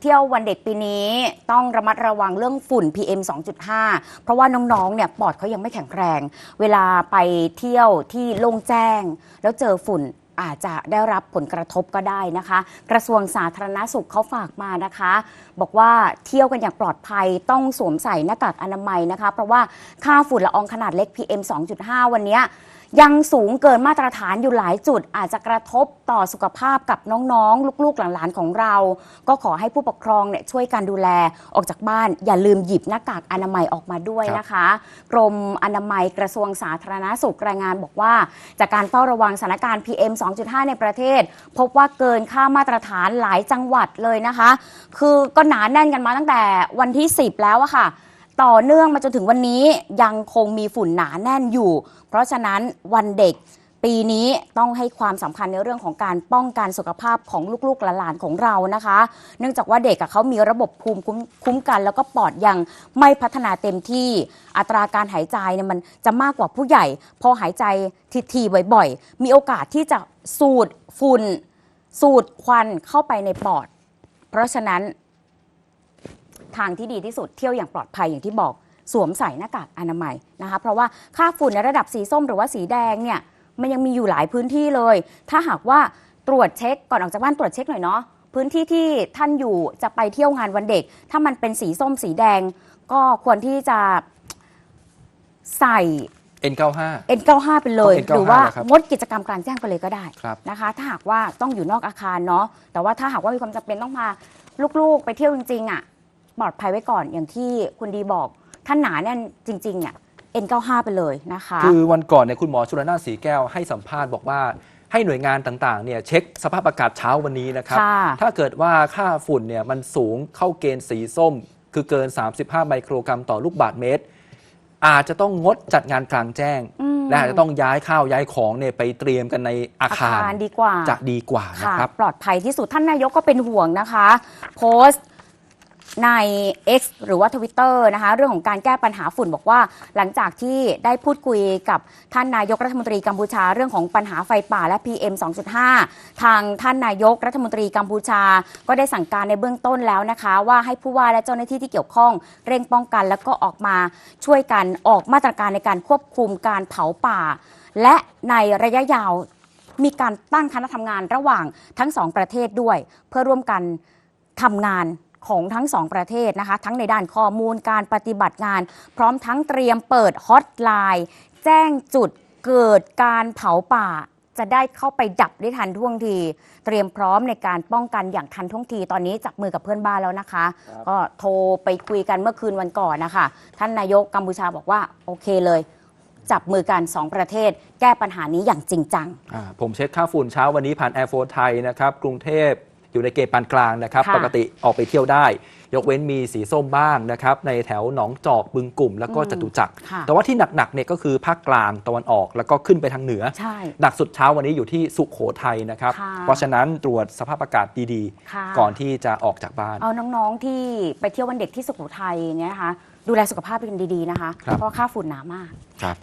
เที่ยววันเด็กปีนี้ต้องระมัดระวังเรื่องฝุ่น PM 2.5 เพราะว่าน้องๆ เนี่ยปอดเขายังไม่แข็งแรง เวลาไปเที่ยวที่โล่งแจ้ง แล้วเจอฝุ่น อาจจะได้รับผลกระทบก็ได้นะคะ กระทรวงสาธารณสุขเขาฝากมานะคะ บอกว่าเที่ยวกันอย่างปลอดภัยต้องสวมใส่หน้ากากอนามัยนะคะ เพราะว่าค่าฝุ่นละอองขนาดเล็ก PM 2.5 วันนี้ยยังสูงเกินมาตรฐานอยู่หลายจุด อาจจะกระทบต่อสุขภาพกับน้องๆ ลูกๆ หลานๆ ของเรา ก็ขอให้ผู้ปกครองเนี่ยช่วยกันดูแลออกจากบ้าน อย่าลืมหยิบหน้ากากอนามัยออกมาด้วยนะคะ กรมอนามัยกระทรวงสาธารณาสุขรายงานบอกว่า จากการเฝ้าระวังสถานการณ์ PM 2.5 ในประเทศ พบว่าเกินค่ามาตรฐานหลายจังหวัดเลยนะคะ คือก็หนาแน่นกันมาตั้งแต่วันที่ 10 แล้วอะค่ะ ต่อเนื่องมาจนถึงวันนี้ยังคงมีฝุ่นหนาแน่นอยู่ เพราะฉะนั้นวันเด็กปีนี้ต้องให้ความสำคัญในเรื่องของการป้องกันสุขภาพของลูกๆหลานของเรานะคะ เนื่องจากว่าเด็กเขามีระบบภูมิคุ้มคุ้มกัน แล้วก็ปอดยังไม่พัฒนาเต็มที่อัตราการหายใจเนี่ยมันจะมากกว่าผู้ใหญ่ พอหายใจทีๆบ่อย ๆ มีโอกาสที่จะ สูดฝุ่น สูดควันเข้าไปในปอด เพราะฉะนั้น ทางที่ดีที่สุดเที่ยวอย่างปลอดภัยอย่างที่บอกสวมใส่หน้ากากอนามัยนะคะเพราะว่าค่าฝุ่นในระดับสีส้มหรือว่าสีแดงเนี่ยมันยังมีอยู่หลายพื้นที่เลย ถ้าหากว่าตรวจเช็คก่อนออกจากบ้านตรวจเช็คหน่อยเนาะพื้นที่ที่ท่านอยู่จะไปเที่ยวงานวันเด็ก ถ้ามันเป็นสีส้มสีแดง ก็ควรที่จะใส่ N95 N95 ไปเลย ต้อง N95 หรือว่านะครับงดกิจกรรมกลางแจ้งไปเลยก็ได้ครับ นะคะ ถ้าหากว่าต้องอยู่นอกอาคารเนาะแต่ว่าถ้าหากว่ามีความจำเป็นต้องพาลูกๆ ไปเที่ยวจริงๆอะปลอดภัยไว้ก่อนอย่างที่คุณดีบอกท่านหนาแน่นจริงๆเนี่ย N95 ไปเลยนะคะ คือวันก่อนเนี่ยคุณหมอชุลนานสีแก้วให้สัมภาษณ์บอกว่าให้หน่วยงานต่างๆเนี่ยเช็คสภาพอากาศเช้าวันนี้นะครับ ค่ะ ถ้าเกิดว่าค่าฝุ่นเนี่ยมันสูงเข้าเกณฑ์สีส้ม คือเกิน 35 ไมโครกรัมต่อลูกบาศก์เมตร อาจจะต้องงดจัดงานกลางแจ้งอืมและอาจจะต้องย้ายข้าวย้ายของเนี่ยไปเตรียมกันในอาอาคารคารดีกว่าจะดีกว่านะค่ะครับปลอดภัยที่สุดท่านนายกก็เป็นห่วงนะคะ โพสต์ ใน X หรือว่า Twitter นะคะเรื่องของการแก้ปัญหาฝุ่นบอกว่า หลังจากที่ได้พูดคุยกับท่านนายกรัฐมนตรีกัมพูชาเรื่องของปัญหาไฟป่าและ PM 2.5 ทางท่านนายกรัฐมนตรีกัมพูชา ก็ได้สั่งการในเบื้องต้นแล้วนะคะ ว่าให้ผู้ว่าและเจ้าหน้าที่ที่เกี่ยวข้อง เร่งป้องกัน แล้วก็ออกมาช่วยกันออกมาตรการในการควบคุมการเผาป่า และในระยะยาวมีการตั้งคณะทำงานระหว่างทั้งสองประเทศด้วย เพื่อร่วมกันทำงาน ของทั้งสองประเทศนะคะ ทั้งในด้านข้อมูลการปฏิบัติงาน พร้อมทั้งเตรียมเปิดฮอตไลน์แจ้งจุดเกิดการเผาป่าจะได้เข้าไปดับได้ทันท่วงที เตรียมพร้อมในการป้องกันอย่างทันท่วงที ตอนนี้จับมือกับเพื่อนบ้านแล้วนะคะ ก็โทรไปคุยกันเมื่อคืนวันก่อนนะคะ ท่านนายกกัมพูชาบอกว่าโอเคเลย จับมือกันสองประเทศ แก้ปัญหานี้อย่างจริงจังอ่าผมเช็คค่าฝุ่นเช้าวันนี้ผ่าน Air 4ไทยนะครับ กรุงเทพ อยู่ในเกณฑ์ปานกลางนะครับ ค่ะปกติออกไปเที่ยวได้ ยกเว้นมีสีส้มบ้างนะครับ ในแถวหนองจอกบึงกลุ่ม แล้วก็อืมจตุจักรค่ะ แต่ว่าที่หนักๆเนี่ยก็คือภาคกลางตะวันออกแล้วก็ขึ้นไปทางเหนือ ใช่ หนักสุดเช้าวันนี้อยู่ที่สุโขทัยนะครับ ค่ะ เพราะฉะนั้นตรวจสภาพอากาศดีค่ะๆ ก่อนที่จะออกจากบ้าน เอาน้องๆที่ไปเที่ยววันเด็กที่สุโขทัยเนี่ยนะคะดูแลสุขภาพกันดีๆนะคะ ครับ เพราะค่าฝุ่นหนามาก ครับ